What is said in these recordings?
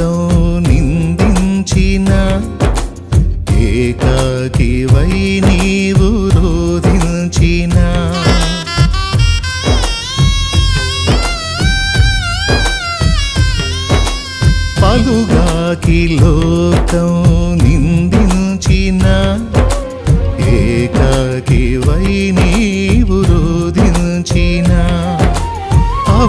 లోకం నిందించిన ఏకాకివై నీవు రోధించిన. పలుగాకి లోకం నిందించిన ఏకాకివై నీవు రోధించిన.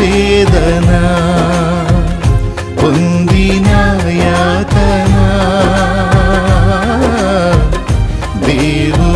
వేదన? పొందిన యాతన? దేవు